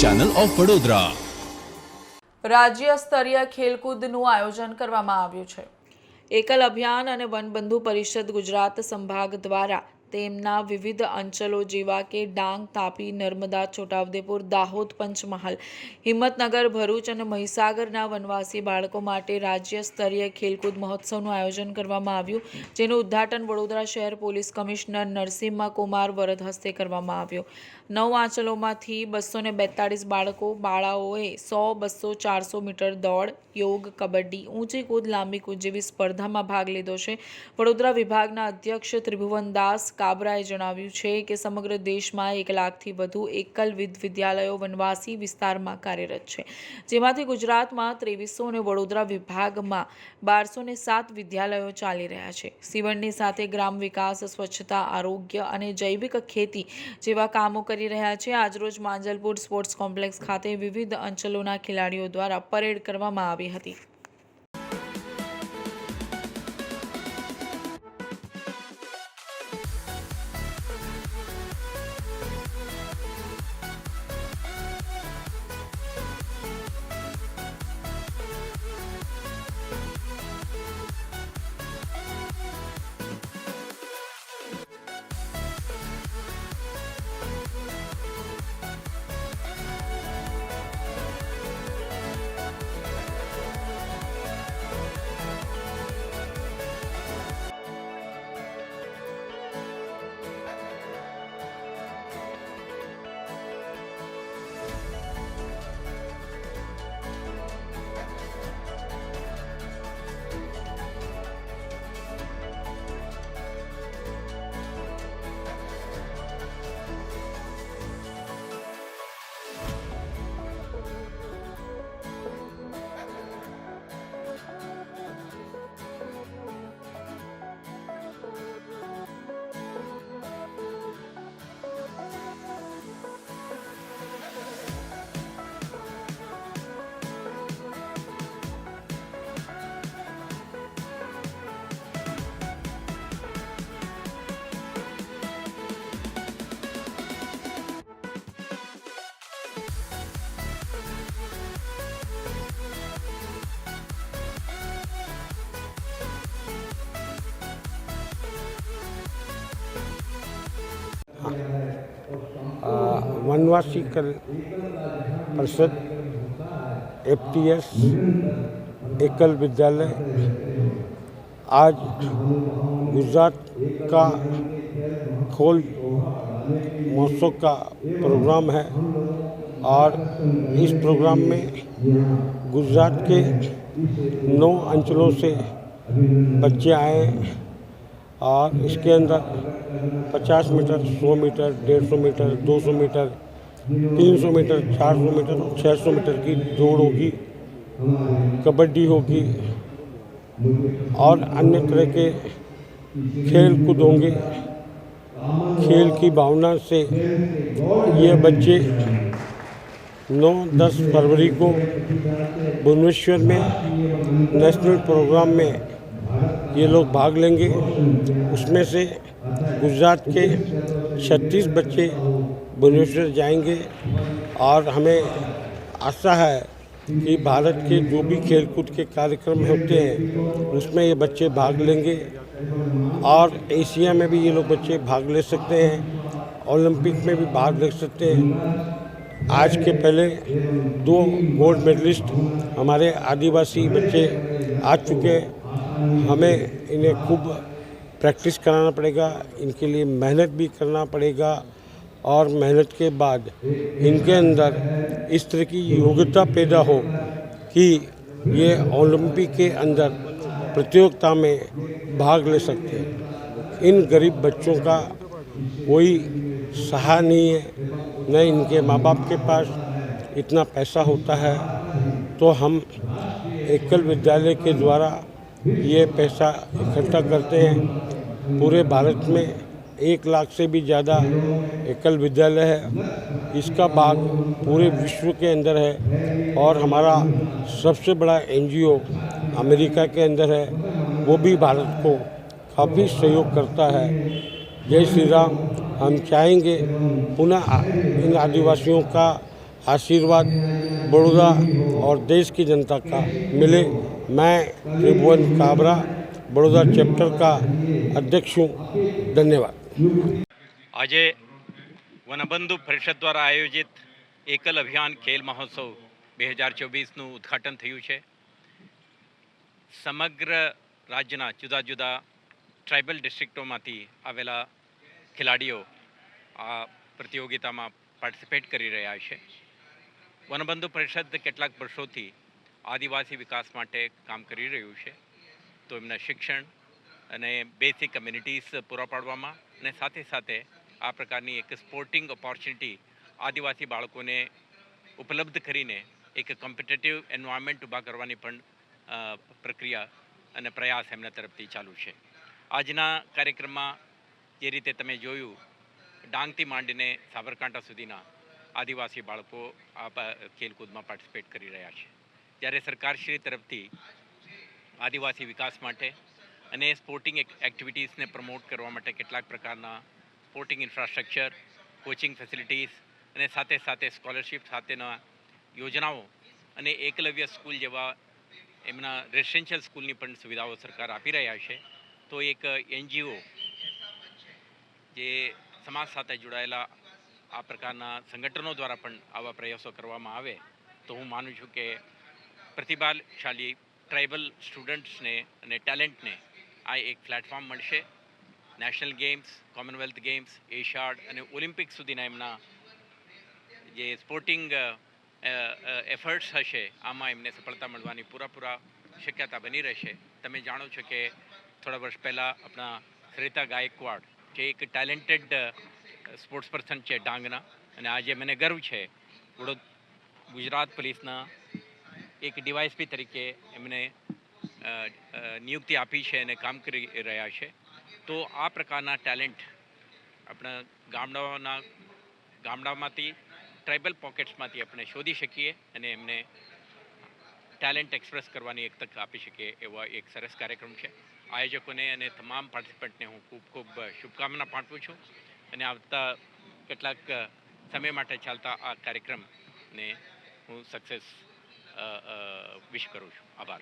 Channel of Vadodara રાજ્ય સ્તરીય ખેલકૂદનું આયોજન કરવામાં આવ્યું છે. એકલ અભિયાન અને વનબંધુ પરિષદ ગુજરાત સંભાગ દ્વારા તેમના વિવિધ અંચલો જેવા કે ડાંગ, તાપી, નર્મદા, છોટાઉદેપુર, દાહોદ, પંચમહાલ, હિંમતનગર, ભરૂચ અને મહીસાગરના વનવાસી બાળકો માટે રાજ્ય સ્તરીય ખેલકૂદ મહોત્સવનું આયોજન કરવામાં આવ્યું, જેનું ઉદ્ઘાટન વડોદરા શહેર પોલીસ કમિશનર નરસિંહ કુમાર વરદ હસ્તે કરવામાં આવ્યું. નવ આંચલોમાંથી બસો ને બેતાળીસ બાળકો, બાળાઓએ સો બસો ચારસો મીટર દોડ, યોગ, કબડ્ડી, ઊંચી કૂદ, લાંબી કૂદ જેવી સ્પર્ધામાં ભાગ લીધો છે. વડોદરા વિભાગના અધ્યક્ષ ત્રિભુવન દાસ કાબરાએ જણાવ્યું છે કે સમગ્ર દેશમાં એક લાખથી વધુ એકલ વિદ વિદ્યાલયો વનવાસી વિસ્તારમાં કાર્યરત છે, જેમાંથી ગુજરાતમાં ત્રેવીસો અને વડોદરા વિભાગમાં બારસો ને સાત વિદ્યાલયો ચાલી રહ્યા છે. સિવણની સાથે ગ્રામ વિકાસ, સ્વચ્છતા, આરોગ્ય અને જૈવિક ખેતી જેવા કામો કરી રહ્યા છે. આજરોજ માંજલપુર સ્પોર્ટ્સ કોમ્પ્લેક્સ ખાતે વિવિધ અંચલોના ખેલાડીઓ દ્વારા પરેડ કરવામાં આવી હતી. वनवासी कल परिषद एफटीएस एकल विद्यालय, आज गुजरात का खोल महोत्सव का प्रोग्राम है और इस प्रोग्राम में गुजरात के नौ अंचलों से बच्चे आए और इसके अंदर 50 metre 100 metre 150 metre 200 metre 300 metre 400 metre और 600 मीटर की दौड़ होगी, कबड्डी होगी और अन्य तरह के खेल कूद होंगे। खेल की भावना से ये बच्चे 9-10 फरवरी को भुवनेश्वर में नेशनल प्रोग्राम में ये लोग भाग लेंगे। उसमें से गुजरात के 36 बच्चे भुवनेश्वर जाएँगे और हमें आशा है कि भारत के जो भी खेलकूद के कार्यक्रम होते हैं, उसमें ये बच्चे भाग लेंगे और एशिया में भी ये लोग बच्चे भाग ले सकते हैं, ओलंपिक में भी भाग ले सकते हैं। आज के पहले दो गोल्ड मेडलिस्ट हमारे आदिवासी बच्चे आ चुके हैं। हमें इन्हें खूब प्रैक्टिस कराना पड़ेगा, इनके लिए मेहनत भी करना पड़ेगा और मेहनत के बाद इनके अंदर इस तरह की योग्यता पैदा हो कि ये ओलंपिक के अंदर प्रतियोगिता में भाग ले सकते हैं। इन गरीब बच्चों का कोई सहारा नहीं है, न इनके माँ बाप के पास इतना पैसा होता है। तो हम एकल विद्यालय के द्वारा ये पैसा इकट्ठा करते हैं। पूरे भारत में एक लाख से भी ज़्यादा एकल विद्यालय है। इसका भाग पूरे विश्व के अंदर है और हमारा सबसे बड़ा एनजीओ अमेरिका के अंदर है। वो भी भारत को काफ़ी सहयोग करता है। जय श्री राम। हम चाहेंगे पुनः इन आदिवासियों का आशीर्वाद बड़ौदा और देश की जनता का मिले। मैं त्रिभुवन काबरा बड़ौदा चैप्टर का अध्यक्ष हूँ धन्यवाद આજે વનબંધુ પરિષદ દ્વારા આયોજિત એકલ અભિયાન ખેલ મહોત્સવ બે હજાર ચોવીસનું ઉદ્ઘાટન થયું છે સમગ્ર રાજ્યના જુદા જુદા ટ્રાઇબલ ડિસ્ટ્રિક્ટોમાંથી આવેલા ખેલાડીઓ આ પ્રતિયોગિતામાં પાર્ટિસિપેટ કરી રહ્યા છે વનબંધુ પરિષદ કેટલાક વર્ષોથી આદિવાસી વિકાસ માટે કામ કરી રહ્યું છે. તો એમના શિક્ષણ અને બેસિક કમ્યુનિટીઝ પૂરા પાડવામાં અને સાથે સાથે આ પ્રકારની એક સ્પોર્ટિંગ ઓપોર્ચ્યુનિટી આદિવાસી બાળકોને ઉપલબ્ધ કરીને એક કોમ્પિટેટિવ એન્વાયરમેન્ટ ઊભા કરવાની પણ પ્રક્રિયા અને પ્રયાસ એમના તરફથી ચાલુ છે. આજના કાર્યક્રમમાં જે રીતે તમે જોયું, ડાંગથી માંડીને સાબરકાંઠા સુધીના આદિવાસી બાળકો આ ખેલકૂદમાં પાર્ટિસિપેટ કરી રહ્યા છે. જ્યારે સરકારશ્રી તરફથી આદિવાસી વિકાસ માટે અને સ્પોર્ટિંગ એક્ટિવિટીઝને પ્રમોટ કરવા માટે કેટલાક પ્રકારના સ્પોર્ટિંગ ઇન્ફ્રાસ્ટ્રક્ચર કોચિંગ ફેસિલિટીઝ અને સાથે સાથે સ્કોલરશિપ સાથેના યોજનાઓ અને એકલવ્ય સ્કૂલ જેવા એમના રેસિડેન્શિયલ સ્કૂલની પણ સુવિધાઓ સરકાર આપી રહ્યા છે. તો એક એનજીઓ જે સમાજ સાથે જોડાયેલા આ પ્રકારના સંગઠનો દ્વારા પણ આવા પ્રયાસો કરવામાં આવે તો હું માનું છું કે પ્રતિભાશાળી ટ્રાઇબલ સ્ટુડન્ટ્સને અને ટેલેન્ટને આ એક પ્લેટફોર્મ મળશે. National games commonwealth games Asiad અને ઓલિમ્પિક સુધીના એમના જે સ્પોર્ટિંગ એફર્ટ્સ હશે, આમાં એમને સફળતા મળવાની પૂરાપૂરા શક્યતા બની રહેશે. તમે જાણો છો કે થોડા વર્ષ પહેલાં આપણા સરિતા ગાયકવાડ, જે એક ટેલેન્ટેડ સ્પોર્ટ્સ પર્સન છે ડાંગના, અને આજે મને ગર્વ છે. વડોદ ગુજરાત પોલીસના એક ડીવાયસપી તરીકે એમને નિયુક્તિ આપી છે અને કામ કરી રહ્યા છે. તો આ પ્રકારના ટેલેન્ટ આપણા ગામડાઓના, ગામડામાંથી ટ્રાઇબલ પોકેટ્સમાંથી આપણે શોધી શકીએ અને એમને ટેલેન્ટ એક્સપ્રેસ કરવાની એક તક આપી શકીએ એવા એક સરસ કાર્યક્રમ છે. આયોજકોને અને તમામ પાર્ટિસિપન્ટને હું ખૂબ ખૂબ શુભકામના પાઠવું છું અને આવતા કેટલાક સમય માટે ચાલતા આ કાર્યક્રમને હું સક્સેસ વિશ કરું છું. આભાર.